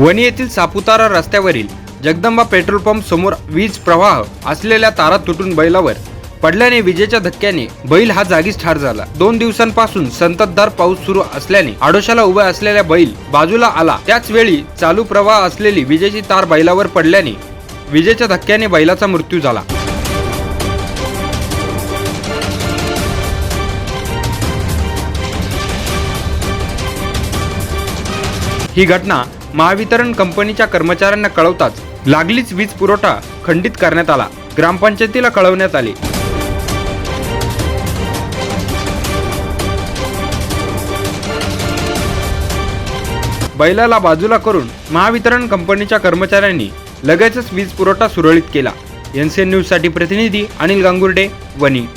वणी येथील सापुतारा रस्त्यावरील Jagdamba petrol pump समोर वीज प्रवाह असलेल्या तारा तुटून बैलावर पडल्याने विजेच्या धक्क्याने बैल हा जागीच ठार झाला. दोन दिवसांपासून संततधार पाऊस सुरू असल्याने आडोशाला उभा असलेला बैल बाजूला आला. त्याच वेळी चालू प्रवाह असलेली विजेची तार बैलावर पडल्याने विजेच्या धक्क्याने बैलाचा मृत्यू झाला. ही घटना महावितरण कंपनीच्या कर्मचाऱ्यांना कळवताच लागलीच वीज पुरवठा खंडित करण्यात आला. ग्रामपंचायतीला कळवण्यात आले. बैलाला बाजूला करून महावितरण कंपनीच्या कर्मचाऱ्यांनी लगेचच वीज पुरवठा सुरळीत केला. एनसीएन न्यूजसाठी प्रतिनिधी अनिल गांगुर्डे वणी.